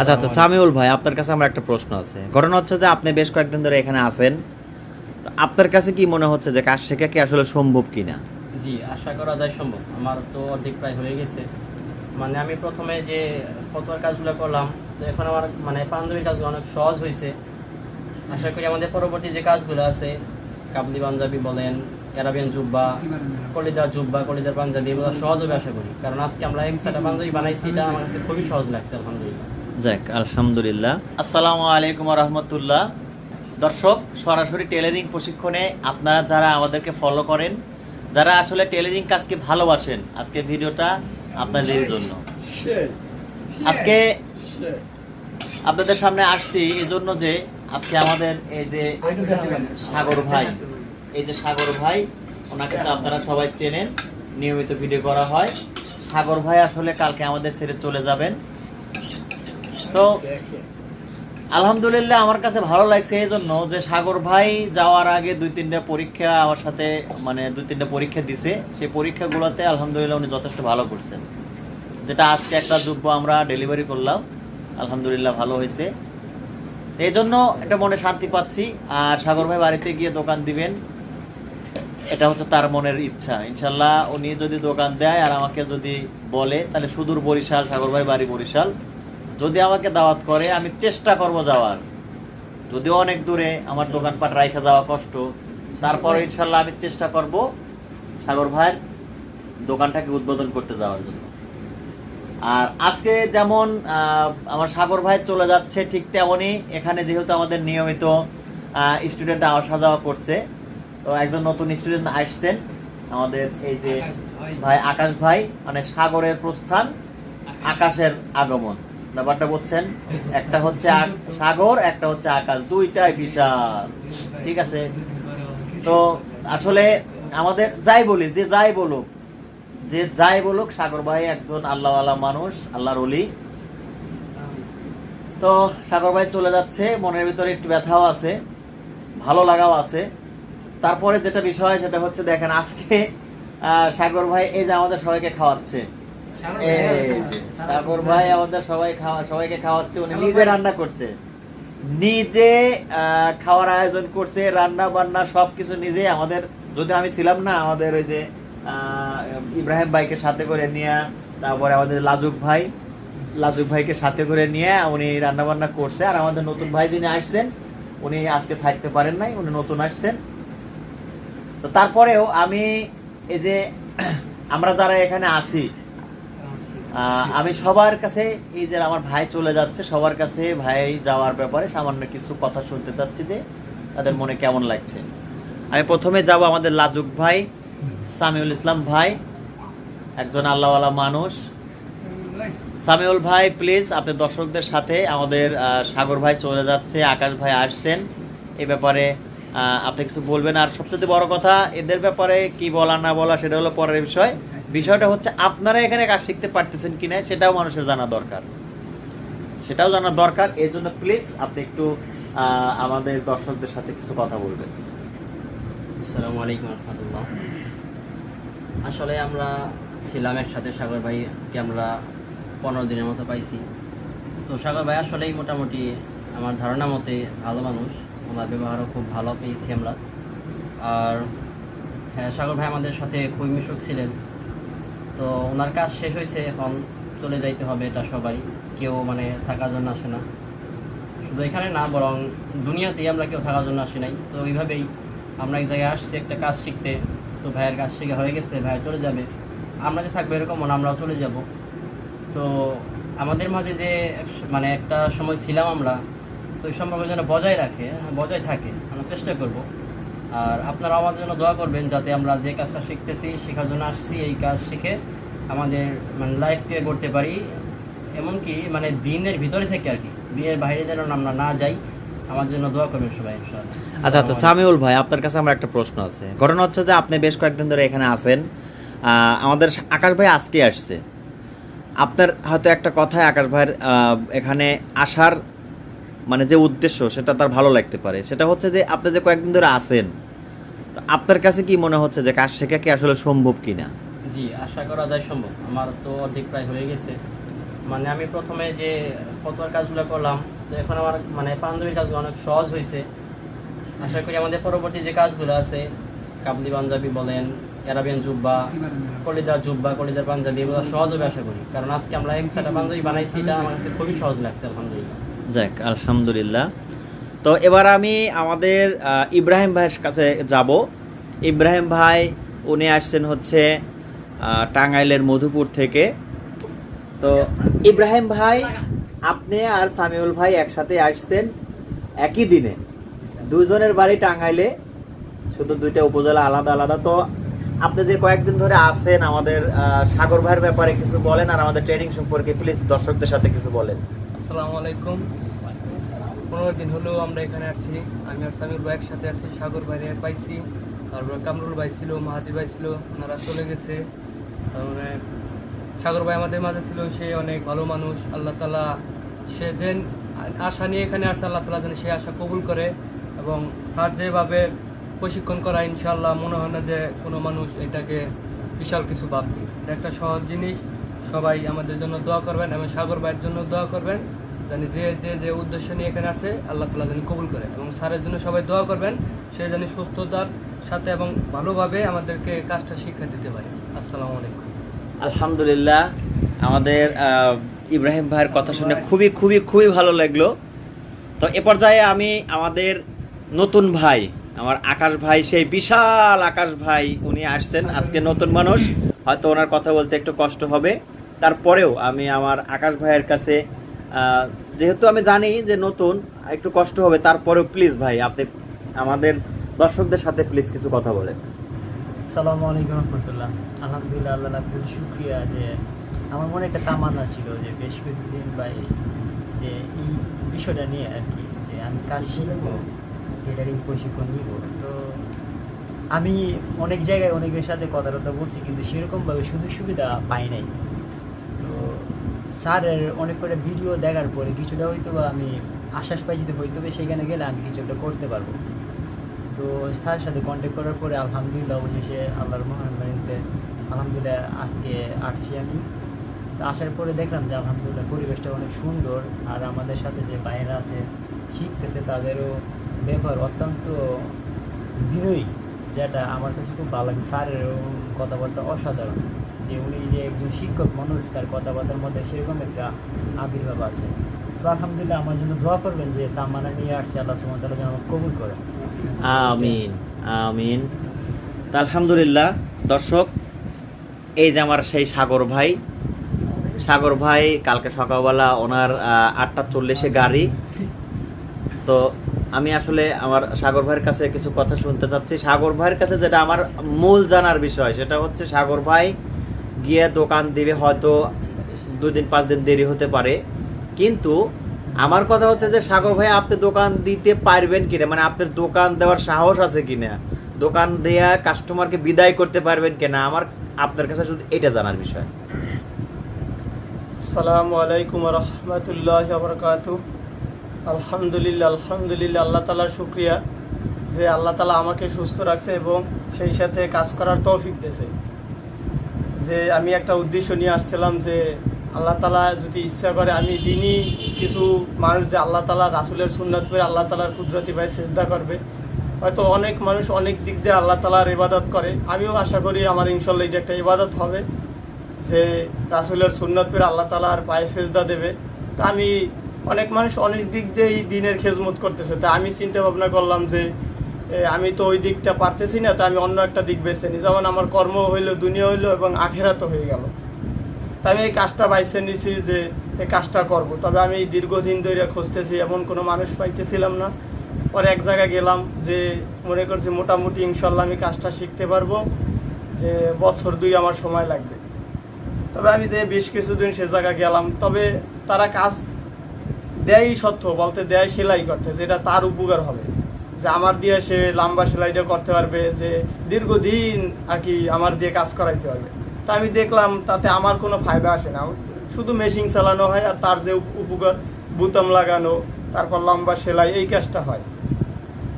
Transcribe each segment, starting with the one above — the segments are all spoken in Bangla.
আচ্ছা আচ্ছা সামিউল ভাই আপনার কাছে আমার একটা প্রশ্ন আছে। ঘটনা হচ্ছে যে আপনি বেশ কয়েকদিন ধরে এখানে আছেন। তো আপনার কাছে কি মনে হচ্ছে যে কাজ শেখা কি আসলে সম্ভব কিনা? জি আশা করা যায় সম্ভব। আমার তো অর্ধেক প্রায় হয়ে গেছে। মানে আমি প্রথমে যে ফটোর কাজগুলো করলাম তো এখন আমার মানে পাঞ্জাবির কাজগুলো অনেক সহজ হয়েছে। আশা করি আমাদের পরবর্তী যে কাজগুলো আছে কাবলি পাঞ্জাবি বলেন অ্যারাবিয়ান জুব্বা কলিদার জুব্বা কলিদার পাঞ্জাবি এগুলো সহজ হবে আশা করি। কারণ আজকে আমরা একসাথে পাঞ্জাবি বানাইছি এটা আমার কাছে খুবই সহজ লাগছে আলহামদুলিল্লাহ। যাক আলহামদুলিল্লাহ। আসসালামু আলাইকুম রহমতুল্লাহ। দর্শক সরাসরি টেলারিং প্রশিক্ষণে আপনারা যারা আমাদেরকে ফলো করেন যারা আসলে টেলারিং কাজকে ভালোবাসেন আজকে ভিডিওটা আপনাদের জন্য। আজকে আপনাদের সামনে আসছি এই জন্য যে আজকে আমাদের এই যে সাগর ভাই এই যে সাগর ভাই ওনাকে তো আপনারা সবাই চেনেন নিয়মিত ভিডিও করা হয়। সাগর ভাই আসলে কালকে আমাদের ছেড়ে চলে যাবেন। তো আলহামদুলিল্লাহ আমার কাছে ভালো লাগছে এই জন্য যে সাগর ভাই যাওয়ার আগে দুই তিনটা পরীক্ষা আমার সাথে মানে দুই তিনটা পরীক্ষা দিছে। সেই পরীক্ষাগুলোতে আলহামদুলিল্লাহ উনি যথেষ্ট ভালো করছেন। যেটা আজকে একটা যুব্য আমরা ডেলিভারি করলাম। আলহামদুলিল্লাহ ভালো হয়েছে। এই জন্য একটা মনে শান্তি পাচ্ছি। আর সাগর ভাই বাড়িতে গিয়ে দোকান দিবেন, এটা হচ্ছে তার মনের ইচ্ছা। ইনশাল্লাহ উনি যদি দোকান দেয় আর আমাকে যদি বলে, তাহলে সুদূর বরিশাল, সাগর ভাই বাড়ি বরিশাল। যদি আমাকে দাওয়াত করে আমি চেষ্টা করব যাওয়ার। যদিও অনেক দূরে আমার দোকানপাট রাইখে যাওয়া কষ্ট। তারপরে ইনশাল্লাহ আমি চেষ্টা করব সাগর ভাইয়ের দোকানটাকে উদ্বোধন করতে যাওয়ার জন্য। আর আজকে যেমন আমার সাগর ভাই চলে যাচ্ছে ঠিক তেমনই এখানে যেহেতু আমাদের নিয়মিত স্টুডেন্ট আসা যাওয়া করছে তো একজন নতুন স্টুডেন্ট আসছেন আমাদের এই যে ভাই আকাশ ভাই মানে সাগরের প্রস্থান আকাশের আগমন। ব্যাপারটা বলছেন একটা হচ্ছে সাগর, একটা হচ্ছে আকাশ, দুইটাই বিশাল। ঠিক আছে? তো আসলে আমাদের যাই বলি, যে যাই বলুক, যে যাই বলুক, সাগর ভাই একজন আল্লাহওয়ালা মানুষ, আল্লাহর অলি তো সাগর ভাই চলে যাচ্ছে, মনের ভিতরে একটু ব্যথাও আছে, ভালো লাগাও আছে। তারপরে যেটা বিষয়, সেটা হচ্ছে দেখেন, আজকে সাগর ভাই এই যে আমাদের সবাইকে খাওয়াচ্ছে। সাগর ভাই আমাদের সবাই খাওয়া, সবাইকে খাওয়াচ্ছে, উনি নিজে রান্না করছে। নিজে খাওয়ার আয়োজন করছে, রান্না বান্না সবকিছু নিজে আমাদের যদি আমি ছিলাম না, আমাদের ওই যে ইব্রাহিম ভাইকে সাথে করে নিয়ে, তারপরে আমাদের লাজুক ভাই, লাজুক ভাইকে সাথে করে নিয়ে উনি রান্না বান্না করছে, আর আমাদের নতুন ভাই যিনি আসছেন, উনি আজকে থাকতে পারেন নাই, উনি নতুন আসছেন। তো তারপরেও আমি এই যে, আমরা যারা এখানে আছি আমি সবার কাছে এই যে আমার ভাই চলে যাচ্ছে, সবার কাছে ভাই যাওয়ার ব্যাপারে সামান্য কিছু কথা শুনতে চাচ্ছি যে তাদের মনে কেমন লাগছে। আমি প্রথমে যাব আমাদের লাজুক ভাই, সামিউল ইসলাম ভাই, একজন আল্লাহওয়ালা মানুষ। সামিউল ভাই প্লিজ আপনি দর্শকদের সাথে আমাদের সাগর ভাই চলে যাচ্ছে, আকাশ ভাই আসছেন। এ ব্যাপারে আপনি কিছু বলবেন। আর সবচেয়ে বড় কথা, এদের ব্যাপারে কি বলা না বলা, সেটা হলো পরের বিষয়। বিষয়টা হচ্ছে আপনারা এখানে কাজ শিখতে পারতেছেন কিনা সেটাও মানুষের জানা দরকার। সেটাও জানা দরকার এই জন্য প্লিজ আপনি একটু আমাদের দর্শকদের সাথে কিছু কথা বলবেন। আসসালামু আলাইকুম রহমতুল্লাহ। আসলে আমরা ছিলাম একসাথে সাগর ভাইকে আমরা পনেরো দিনের মতো পাইছি। তো সাগর ভাই আসলেই মোটামুটি আমার ধারণা মতে ভালো মানুষ। ওনার ব্যবহারও খুব ভালো পেয়েছি আমরা। আর হ্যাঁ সাগর ভাই আমাদের সাথে খুবই মিশুক ছিলেন। তো ওনার কাজ শেষ হয়েছে এখন চলে যাইতে হবে এটা সবাই। কেউ মানে থাকার জন্য আসে না। শুধু এখানে না বরং দুনিয়াতেই আমরা কেউ থাকার জন্য আসি নাই। তো ওইভাবেই আমরা এক জায়গায় আসছি একটা কাজ শিখতে। তো ভাইয়ের কাজ শিখে হয়ে গেছে ভাই চলে যাবে। আমরা যে থাকব এরকম না আমরাও চলে যাব। তো আমাদের মাঝে যে মানে একটা সময় ছিলাম আমরা তো ওই সম্পর্ক যেন বজায় রাখে হ্যাঁ, বজায় থাকে আমরা চেষ্টা করব। আর আপনারা আমাদের জন্য দোয়া করবেন যাতে আমরা যে কাজটা শিখতেছি শেখার জন্য আসছি এই কাজ শিখে আমাদের মানে লাইফকে করতে পারি। এমনকি মানে দিনের ভিতরে থেকে আর কি। দিনের বাইরে যেন আমরা না যাই, আমার জন্য দোয়া করবেন সবাই আচ্ছা আচ্ছা সামিউল ভাই, আপনার কাছে আমার একটা প্রশ্ন আছে। ঘটনা হচ্ছে যে আপনি বেশ কয়েকদিন ধরে এখানে আছেন। আমাদের আকাশ ভাই আজকে আসছে। আপনার হয়তো একটা কথায় আকাশ ভাইয়ের এখানে আসার মানে যে উদ্দেশ্য, সেটা তার ভালো লাগতে পারে। সেটা হচ্ছে যে আপনি যে কয়েকদিন ধরে আছেন, তো আপনার কাছে কি মনে হচ্ছে যে কাজ শেখা কি আসলে সম্ভব কিনা? জি, আশা করা যায় সম্ভব। আমার তো অর্ধেক প্রায় হয়ে গেছে। মানে আমি প্রথমে যে ফতোয়ার কাজগুলো করলাম, তো এখন আমার মানে পাঞ্জাবির কাজগুলো অনেক সহজ হয়েছে। আশা করি আমাদের পরবর্তী যে কাজগুলো আছে, কাবলি পাঞ্জাবি বলেন, অ্যারাবিয়ান জুব্বা, কলিদার জুব্বা, কলিদার পাঞ্জাবি, এগুলো সহজ হবে আশা করি। কারণ আজকে আমরা এক সেটা পাঞ্জাবি বানাইছি, এটা আমার কাছে খুবই সহজ লাগছে, আলহামদুলিল্লাহ। যাক, আলহামদুলিল্লাহ। তো এবার আমি আমাদের ইব্রাহিম ভাইয়ের কাছে যাব। ইব্রাহিম ভাই, উনি আসছেন হচ্ছে টাঙ্গাইলের মধুপুর থেকে। তো ইব্রাহিম ভাই, আপনি আর সামিউল ভাই একসাথে আসছেন একই দিনে। দুজনের বাড়ি টাঙ্গাইলে, শুধু দুইটা উপজেলা আলাদা আলাদা। তো আপনি যে কয়েকদিন ধরে আছেন, আমাদের সাগর ভাইয়ের ব্যাপারে কিছু বলেন আর আমাদের ট্রেনিং সম্পর্কে প্লিজ দর্শকদের সাথে কিছু বলেন। আসসালামু আলাইকুম। পনেরো দিন হলো আমরা এখানে আছি। আমি আর সামির ভাই একসাথে আছি। সাগর ভাই পাইছি। তারপরে কামরুল ভাই ছিল, মাহাদি ভাই ছিল, ওনারা চলে গেছে। তারপরে সাগর ভাই আমাদের মাঝে ছিল, সে অনেক ভালো মানুষ, আল্লাহ তালা সে যে আশা নিয়ে এখানে আসছে, আল্লাহ তালা যেন সে আশা কবুল করে এবং স্যার যেভাবে প্রশিক্ষণ করা ইনশাল্লাহ মনে হয় না যে কোনো মানুষ এটাকে বিশাল কিছু ভাববে। এটা একটা সহজ জিনিস, সবাই আমাদের জন্য দোয়া করবেন এবং সাগর ভাইয়ের জন্য দোয়া করবেন জানি যে যে যে উদ্দেশ্য নিয়ে এখানে আসে আল্লাহ তালা জানি কবুল করে এবং স্যারের জন্য সবাই দোয়া করবেন, সে জানি সুস্থতার সাথে এবং ভালোভাবে আমাদেরকে কাজটা শিক্ষা দিতে পারে। আসসালামু আলাইকুম। আলহামদুলিল্লাহ, আমাদের ইব্রাহিম ভাইয়ের কথা শুনে খুবই খুবই খুবই ভালো লাগল। তো এ পর্যায়ে আমি আমাদের নতুন ভাই, আমার আকাশ ভাই, সেই বিশাল আকাশ ভাই, উনি আসছেন, আজকে নতুন মানুষ। হয়তো ওনার কথা বলতে একটু কষ্ট হবে। তারপরেও আমি আমার আকাশ ভাইয়ের কাছে যেহেতু আমি জানি যে নতুন, একটু কষ্ট হবে। তারপরেও প্লিজ ভাই, আপনি আমাদের দর্শকদের সাথে প্লিজ কিছু কথা বলেন। সালামু আলাইকুম রহমতুল্লাহ। আলহামদুলিল্লাহ আল্লাহ রাব্বুল শুক্রিয়া যে আমার মনে একটা তামান্না ছিল যে বেশ কিছুদিন বা এই যে এই বিষয়টা নিয়ে আর কি যে আমি কাজ শিখব টেলারিং প্রশিক্ষণ নিব। তো আমি অনেক জায়গায় অনেকের সাথে কথা টথা বলছি কিন্তু সেরকমভাবে সুযোগ সুবিধা পাই নাই। তো স্যারের অনেক করে ভিডিও দেখার পরে কিছুটা হয়তো বা আমি আশ্বাস পাইছি যে হয়তো সেখানে গেলে আমি কিছু একটা করতে পারব। তো স্যারের সাথে কন্ট্যাক্ট করার পরে আলহামদুলিল্লাহ অবশেষে আল্লাহর মহানবাড়িতে আলহামদুলিল্লাহ আজকে আসছি আমি। তো আসার পরে দেখলাম যে আলহামদুলিল্লাহ পরিবেশটা অনেক সুন্দর আর আমাদের সাথে যে বাইরে আছে, শিখতেছে তাদেরও ব্যবহার অত্যন্ত বিনয়ী, যেটা আমার কাছে খুব ভালো লাগে। স্যারেরও কথাবার্তা অসাধারণ। যে উনি যে একজন শিক্ষক মানুষ তার কথাবার্তার মধ্যে সেরকম একটা আবির্ভাব আছে। তো আলহামদুলিল্লাহ আমার জন্য দোয়া করবেন যে তামানা নিয়ে আসছে, আল্লাহ সুমতাল্লাহ যেন কবুল করে। আমিন আমিন। আলহামদুলিল্লাহ, দর্শক, এই যে আমার সেই সাগর ভাই সাগর ভাই কালকে সকালবেলা ওনার আটটা চল্লিশে গাড়ি। তো আমি আসলে আমার সাগর ভাইয়ের কাছে কিছু কথা শুনতে চাচ্ছি। সাগর ভাইয়ের কাছে যেটা আমার মূল জানার বিষয়, সেটা হচ্ছে সাগর ভাই গিয়ে দোকান দিবে হয়তো দুই দিন, পাঁচ দিন দেরি হতে পারে। কিন্তু আমার কথা হচ্ছে যে সাগর ভাই, আপনি দোকান দিতে পারবেন কিনা? মানে আপনার দোকান দেওয়ার সাহস আছে কিনা? দোকান দেয়া কাস্টমারকে বিদায় করতে পারবেন কিনা? আমার, আপনার কাছে শুধু এটা জানার বিষয়। আসসালামু আলাইকুম রহমতুল্লাহ বরকাত আলহামদুলিল্লাহ আলহামদুলিল্লাহ, আল্লাহ তালার শুক্রিয়া যে আল্লাহ তালা আমাকে সুস্থ রাখছে এবং সেই সাথে কাজ করার তৌফিক দিয়েছে। যে আমি একটা উদ্দেশ্য নিয়ে আসছিলাম যে আল্লাহ তালা যদি ইচ্ছা করে, আমি দিনই কিছু মানুষ যে আল্লাহ তালা রাসুলের সুন্নত করে আল্লাহ তালার কুদরতি ভাই চেষ্টা করবে। হয়তো অনেক মানুষ অনেক দিক দিয়ে আল্লাহ তালার ইবাদত করে। আমিও আশা করি আমার ইনশাল্লাহ এটা একটা ইবাদত হবে, যে রাসুলের সুন্নত পেরে আল্লাহ তালার পায়ে সেজদা দেবে। তা আমি, অনেক মানুষ অনেক দিক দিয়ে এই দিনের খেজমত করতেছে। তা আমি চিন্তা ভাবনা করলাম যে আমি তো ওই দিকটা পারতেছি না, তা আমি অন্য একটা দিক বেছে নিই। যেমন আমার কর্ম হইল, দুনিয়া হইল এবং আখেরাতও হয়ে গেল। তা আমি এই কাজটা বাইছে নিছি যে এই কাজটা করব। তবে আমি দীর্ঘদিন ধরে খুঁজতেছি, এমন কোনো মানুষ পাইতেছিলাম না। পরে এক জায়গায় গেলাম যে মনে করছি মোটামুটি ইনশাল্লাহ আমি কাজটা শিখতে পারব, যে বছর দুই আমার সময় লাগবে। তবে আমি যে বেশ কিছুদিন সে জায়গায় গেলাম, তবে তারা কাজ দেয় সত্য, বলতে দেয় সেলাই করতে, যেটা তার উপকার হবে। যে আমার দিয়ে সে লম্বা সেলাইটা করতে পারবে, যে দীর্ঘদিন আর কি আমার দিয়ে কাজ করাইতে পারবে। তা আমি দেখলাম তাতে আমার কোনো ফায়দা আসে না। শুধু মেশিন চালানো হয় আর তার যে উপকার, বুতাম লাগানো, তারপর লম্বা সেলাই, এই কাজটা হয়।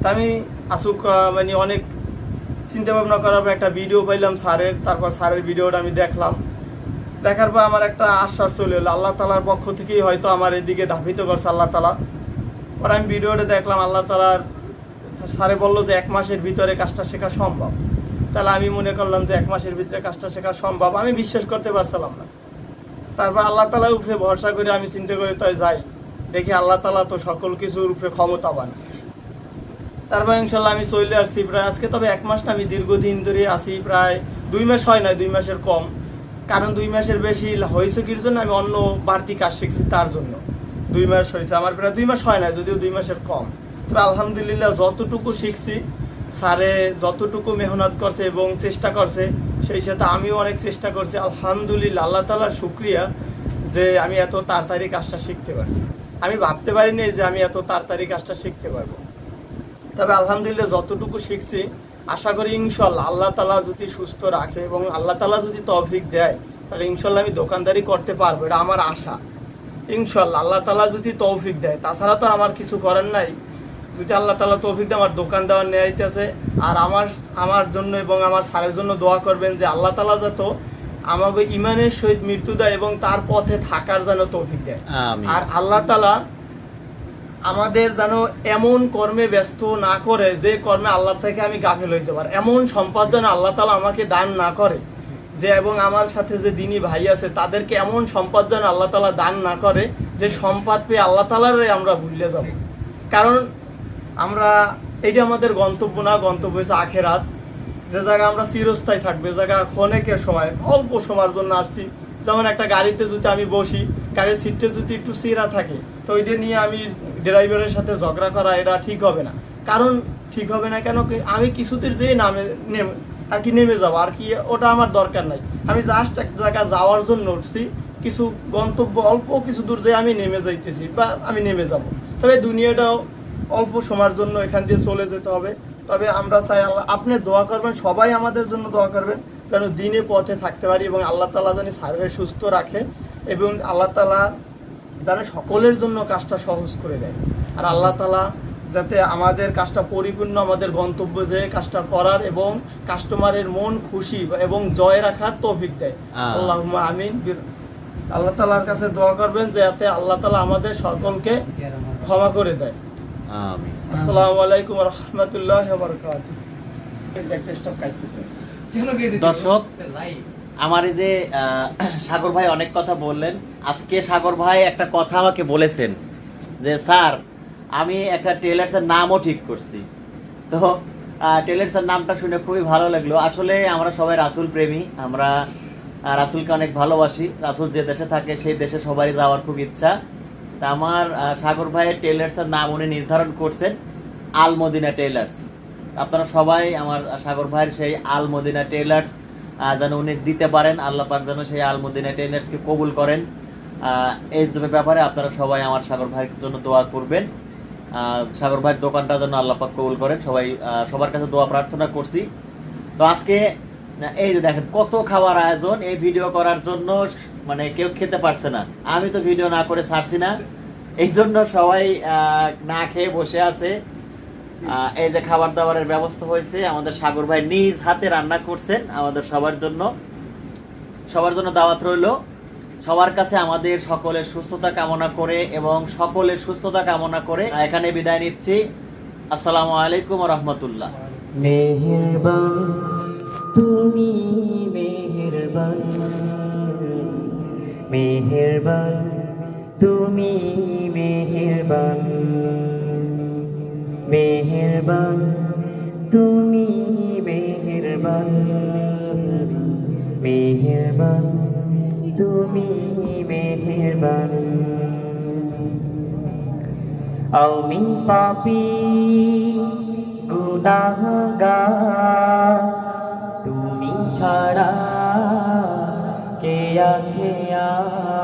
তা আমি আসুক মানে অনেক চিন্তা ভাবনা করার পর একটা ভিডিও পাইলাম স্যারের, তারপর স্যারের ভিডিওটা আমি দেখলাম। দেখার পর আমার একটা আশ্বাস চলে এলো, আল্লাহ তালার পক্ষ থেকেই হয়তো আমার এদিকে ধাবিত করছে আল্লাহ তালা পরে আমি ভিডিওটা দেখলাম, আল্লাহ তালার স্যারে বলল যে এক মাসের ভিতরে কাজটা শেখা সম্ভব। তাহলে আমি মনে করলাম যে এক মাসের ভিতরে কাজটা শেখা সম্ভব। আমি বিশ্বাস করতে পারছিলাম না। তারপর আল্লাহ তালার উপরে ভরসা করে আমি চিন্তা করে, তাই যাই। দেখি আল্লাহ তালা তো সকল কিছুর উপরে ক্ষমতাবান। তারপর ইনশাল্লাহ আমি চলে আসছি প্রায় আজকে, তবে এক মাস না, আমি দীর্ঘদিন ধরে আছি প্রায় দুই মাস হয় না দুই মাসের কম। কারণ দুই মাসের বেশি হয়েছে কির জন্য? আমি অন্য বাড়তি কাজ শিখছি তার জন্য। দুই মাস হয়েছে, আমার প্রায় দুই মাস হয় না যদিও দুই মাসের কম। তবে আলহামদুলিল্লাহ যতটুকু শিখছি স্যারে যতটুকু মেহনত করছে এবং চেষ্টা করছে, সেই সাথে আমিও অনেক চেষ্টা করছি। আলহামদুলিল্লাহ, আল্লাহ তালার শুক্রিয়া যে আমি এত তাড়াতাড়ি কাজটা শিখতে পারছি। আমি ভাবতে পারিনি যে আমি এত তাড়াতাড়ি কাজটা শিখতে পারব। তবে আলহামদুলিল্লাহ, যতটুকু শিখছি, আশা করি ইনশাল্লাহ আল্লাহ তালা যদি সুস্থ রাখে এবং আল্লাহ তালা যদি তৌফিক দেয়, তাহলে ইনশাল্লাহ আমি দোকানদারি করতে পারব, এটা আমার আশা। ইনশাল্লাহ আল্লাহ তালা যদি তৌফিক দেয়, তাছাড়া তো আমার কিছু করার নাই। যদি আল্লাহ তালা তৌফিক দেয় আমার দোকান দেওয়ার নেয়াইতেছে আর আমার আমার জন্য এবং আমার স্যারের জন্য দোয়া করবেন যে আল্লাহ তালা যত আমাকে ইমানের সহিত মৃত্যু দেয় এবং তার পথে থাকার যেন তৌফিক দেয়। আর আল্লাহ তালা আমাদের যেন এমন কর্মে ব্যস্ত না করে যে কর্মে আল্লাহ থেকে আমি গাফিল হয়ে যাবার এমন সম্পদ যেন আল্লাহ তালা আমাকে দান না করে যে এবং আমার সাথে যে দিনী ভাই আছে তাদেরকে এমন সম্পদ যেন আল্লাহ তালা দান না করে যে সম্পদ পেয়ে আল্লাহ তালারে আমরা ভুলে যাব। কারণ আমরা এটা আমাদের গন্তব্য না, গন্তব্য হচ্ছে আখেরাত। যে জায়গা আমরা চিরস্থায়ী থাকবে জায়গা ক্ষণেকের সময়, অল্প সময়ের জন্য আসছি। যেমন একটা গাড়িতে যদি আমি বসি, গাড়ির সিটটা যদি একটু চিরা থাকে, তো ওইটা নিয়ে আমি ড্রাইভারের সাথে ঝগড়া করা, এটা ঠিক হবে না। কারণ ঠিক হবে না কেন আমি কিছুদের যেয়ে নামে, নেমে, আর কি নেমে যাব, আর কি ওটা আমার দরকার নাই। আমি জাস্ট এক জায়গা যাওয়ার জন্য উঠছি, কিছু গন্তব্য অল্প কিছু দূর যেয়ে আমি নেমে যাইতেছি, বা আমি নেমে যাব। তবে দুনিয়াটাও অল্প সময়ের জন্য এখান দিয়ে চলে যেতে হবে। তবে আমরা চাই আল্লাহ আপনি দোয়া করবেন সবাই আমাদের জন্য দোয়া করবেন যেন দিনে পথে থাকতে পারি এবং আল্লাহ তালা যেন সার্ভে সুস্থ রাখে এবং আল্লাহ তালা যেন সকলের জন্য কাজটা সহজ করে দেয়। আর আল্লাহ তালা যাতে আমাদের কাজটা পরিপূর্ণ আমাদের গন্তব্য যে কাজটা করার এবং কাস্টমারের মন খুশি এবং জয় রাখার তৌফিক দেয়। আল্লাহ আমিন। আল্লাহ তালার কাছে দোয়া করবেন যে যাতে আল্লাহ তালা আমাদের সকলকে ক্ষমা করে দেয়। আসসালামু আলাইকুম রহমতুল্লাহ। দর্শক আমার এই যে সাগর ভাই অনেক কথা বললেন। আজকে সাগর ভাই একটা কথা আমাকে বলেছেন যে স্যার আমি একটা টেলার্সের নামও ঠিক করছি। তো টেলার্সের নামটা শুনে খুবই ভালো লাগল। আসলে আমরা সবাই রাসুল প্রেমী। আমরা রাসুলকে অনেক ভালোবাসি। রাসুল যে দেশে থাকে সেই দেশে সবারই যাওয়ার খুব ইচ্ছা। তা আমার সাগর ভাইয়ের টেলার্সের নাম উনি নির্ধারণ করছেন আল মদিনা টেলার্স আপনারা সবাই আমার সাগর ভাইয়ের সেই আল মদিনা টেলার্স যেন উনি দিতে পারেন, আল্লাহ পাক যেন সেই আল মদিনা টেলার্সকে কবুল করেন। এই যে ব্যাপারে আপনারা সবাই আমার সাগর ভাইয়ের জন্য দোয়া করবেন। সাগর ভাইয়ের দোকানটা যেন আল্লাহ পাক কবুল করেন। সবাই সবার কাছে দোয়া প্রার্থনা করছি। তো আজকে এই যে দেখেন, কত খাবার আয়োজন, এই ভিডিও করার জন্য মানে কেউ খেতে পারছে না। আমি তো ভিডিও না করে ছাড়ছি না। এই জন্য সবাই না খেয়ে বসে আছে। এই যে খাবার দাবারের ব্যবস্থা হয়েছে, আমাদের সাগর ভাই নিজ হাতে রান্না করছেন আমাদের সবার জন্য। সবার জন্য দাওয়াত রইল। সবার কাছে আমাদের সকলের সুস্থতা কামনা করে এবং সকলের সুস্থতা কামনা করে এখানে বিদায় নিচ্ছি। আসসালামু আলাইকুম রহমতুল্লাহ মেহেরবান, তুমি মেহেরবান। মেহেরবান তুমি মেহেরবান। মেহেরবান তুমি মেহেরবান। মেহেরবান তুমি মেহেরবান। আমি পাপি গুনাহগার তুমি ছাড়া কে আছে